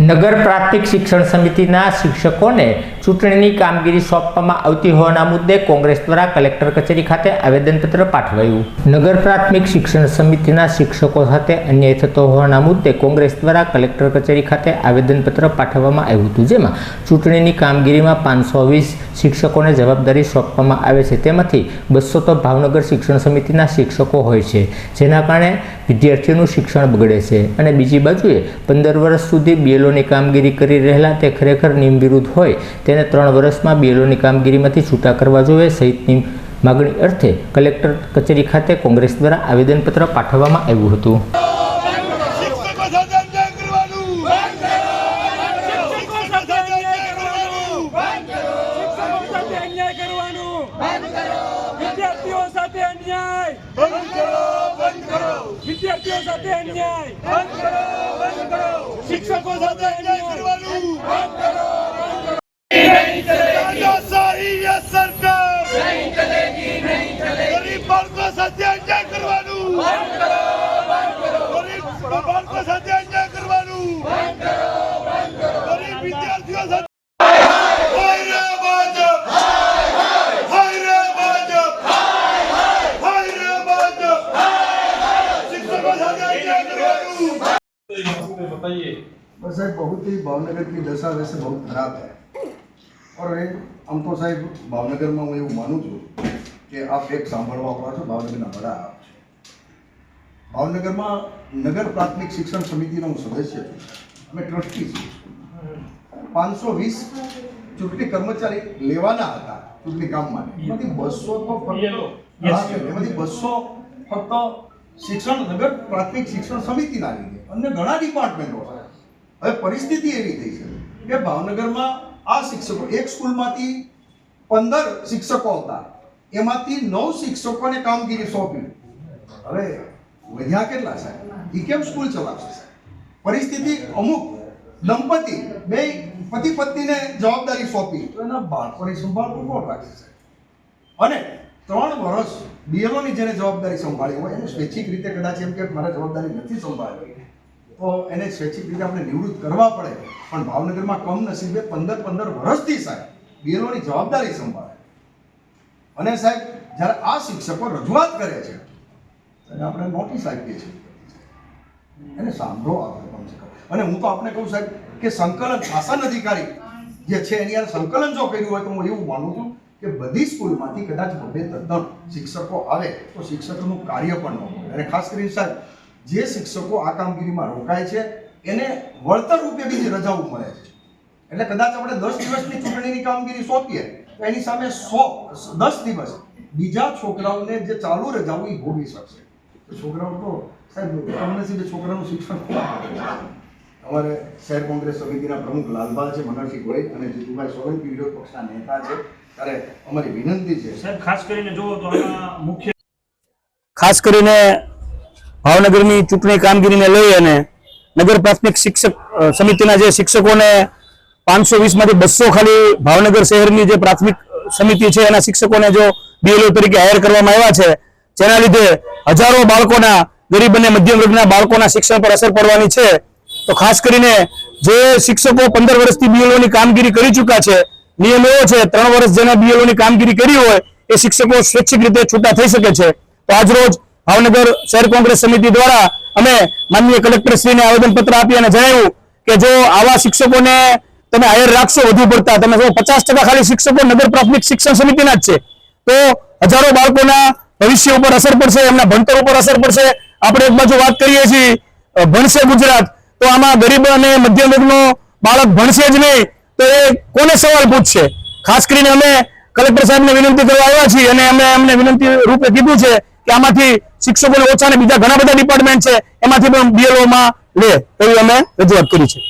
નગર પ્રાથમિક શિક્ષણ સમિતિના શિક્ષકોને ચૂંટણીની કામગીરી સોંપવામાં આવતી હોવાના મુદ્દે કોંગ્રેસ દ્વારા કલેક્ટર કચેરી ખાતે આવેદનપત્ર પાઠવાયું. નગર પ્રાથમિક શિક્ષણ સમિતિના શિક્ષકો સાથે અન્યાય થતો હોવાના મુદ્દે કોંગ્રેસ દ્વારા કલેક્ટર કચેરી ખાતે આવેદનપત્ર પાઠવવામાં આવ્યું હતું, જેમાં ચૂંટણીની કામગીરીમાં પાંચસો વીસ શિક્ષકોને જવાબદારી સોંપવામાં આવે છે. તેમાંથી બસો તો ભાવનગર શિક્ષણ સમિતિના શિક્ષકો હોય છે, જેના કારણે વિદ્યાર્થીઓનું શિક્ષણ બગડે છે. અને બીજી બાજુએ પંદર વર્ષ સુધી બીએલઓની કામગીરી કરી રહેલા તે ખરેખર નિયમ વિરુદ્ધ હોય તેને ત્રણ વર્ષમાં બીએલઓની કામગીરીમાંથી છૂટા કરવા જોઈએ સહિતની માગણી અર્થે કલેક્ટર કચેરી ખાતે કોંગ્રેસ દ્વારા આવેદનપત્ર પાઠવવામાં આવ્યું હતું. વિદ્યાર્થીઓ સાથે અન્યાય. બંધ કરો બંધ કરો. શિક્ષકો સાથે અન્યાય. साहब बहुत ही भावनगर की दशा वैसे बहुत खराब है और એ આમ તો સાહેબ ભાવનગરમાં હું એવું માનું છું કે આપ એક સાંભળવા વાળા છો ભાવનગરના વડા આપ છો ભાવનગરમાં નગર પ્રાથમિક શિક્ષણ સમિતિનો હું સદસ્ય છું અમે ટ્રસ્ટી છીએ પાંચસો વીસ ચૂંટણી કર્મચારી લેવાના હતા ચૂંટણી કામ માટે. એમાંથી બસો તો ફક્ત એમાંથી બસો ફક્ત શિક્ષણ નગર પ્રાથમિક શિક્ષણ સમિતિના લીધે અન્ય ઘણા ડિપાર્ટમેન્ટો. છે હવે પરિસ્થિતિ એવી થઈ છે કે ભાવનગરમાં આ શિક્ષકો એક સ્કૂલમાંથી પંદર શિક્ષકો હતા. એમાંથી નવ શિક્ષકોને કામગીરી સોંપી. હવે વધ્યા કેટલા સાહેબ? એ કેમ સ્કૂલ ચલાવશે સાહેબ? પરિસ્થિતિ અમુક દંપતી, બે પતિ પત્નીને જવાબદારી સોંપી. તો એના બાળકોની સંભાળ કોણ રાખશે છે? અને ત્રણ વર્ષ બીએલઓની જેને જવાબદારી સંભાળી હોય, એને સ્વૈચ્છિક રીતે કદાચ એમ કે મારે જવાબદારી નથી સંભાળવી. તો એને સ્વૈચ્છિક રીતે આપણે નિવૃત્ત કરવા પડે. પણ ભાવનગરમાં કમનસીબે પંદર પંદર વર્ષથી સાહેબ, બીએલઓની જવાબદારી સંભાળે. અને સાહેબ, જ્યારે આ શિક્ષકો રજૂઆત કરે છે, ત્યારે આપણે નોટિસ આપીએ છીએ. એને સાંભળો આપણે કમ અને હું તો આપણે કહું સાહેબ કે સંકલન શાસન અધિકારી જે છે એની યાર સંકલન જો કર્યું હોય તો હું એવું માનું છું કે બધી સ્કૂલમાંથી કદાચ બબે તદ્દન શિક્ષકો આવે તો શિક્ષકોનું કાર્ય પણ ન હોય. અને ખાસ કરીને સાહેબ, જે શિક્ષકો આ કામગીરીમાં રોકાય છે, એને વળતર રૂપે બીજી રજાઓ મળે છે. એટલે કદાચ આપણે દસ દિવસની ચૂંટણીની કામગીરી સોંપીએ, તો એની સામે સો, દસ દિવસ બીજા છોકરાઓને જે ચાલુ રજાઓ એ ભોગવી શકશે. છોકરાઓ તો સાહેબ કમનસીબે છોકરાનું શિક્ષણ ખોવા માંગે છે અમારે શહેર કોંગ્રેસ સમિતિના પ્રમુખ લાલભાઈ છે મનોહરસિંહ ગોહિલ અને જીતુભાઈ સોલંકી વિરોધ પક્ષના નેતા છે. ત્યારે અમારી વિનંતી છે. સાહેબ ખાસ કરીને જો તો મુખ્ય ખાસ કરીને ભાવનગરની ચૂંટણી કામગીરીને લઈ અને નગર પ્રાથમિક શિક્ષક સમિતિના જે શિક્ષકોને પાંચસો વીસમાંથી બસો ખાલી ભાવનગર શહેરની જે પ્રાથમિક સમિતિ છે એના શિક્ષકોને જો બીએલઓ તરીકે હાયર કરવામાં આવ્યા છે જેના લીધે હજારો બાળકોના ગરીબ અને મધ્યમ વર્ગના બાળકોના શિક્ષણ પર અસર પડવાની છે. તો ખાસ કરીને જે શિક્ષકો પંદર વર્ષથી BLO ની કામગીરી કરી ચૂક્યા છે, નિયમ એવો છે, ત્રણ વર્ષ જેને BLO ની કામગીરી કરી હોય, એ શિક્ષકો સ્વૈચ્છિક રીતે છૂટા થઈ શકે છે. તો આજરોજ ભાવનગર શહેર કોંગ્રેસ સમિતિ દ્વારા અમે માનનીય કલેક્ટરશ્રીને આવેદનપત્ર આપી અને જણાવ્યું કે જો આવા શિક્ષકોને તમે હાયર રાખશો વધુ પડતા, તમે જો પચાસ ખાલી શિક્ષકો નગર પ્રાથમિક શિક્ષણ સમિતિના જ છે, તો હજારો બાળકોના ભવિષ્ય ઉપર અસર પડશે, એમના ભણતર ઉપર અસર પડશે આપણે એક બાજુ વાત કરીએ છીએ ભણશે ગુજરાત, તો આમાં ગરીબ અને મધ્યમ વર્ગનો બાળક ભણશે જ નહીં, તો એ કોને સવાલ પૂછશે? ખાસ કરીને અમે કલેક્ટર સાહેબને વિનંતી કરવા આવ્યા છીએ અને અમે એમને વિનંતી રૂપે કીધું છે કે આમાંથી શિક્ષકોને ઓછા ને બીજા ઘણા બધા ડિપાર્ટમેન્ટ છે, એમાંથી પણ બીએલઓમાં લે, એવી અમે રજૂઆત કરી છે.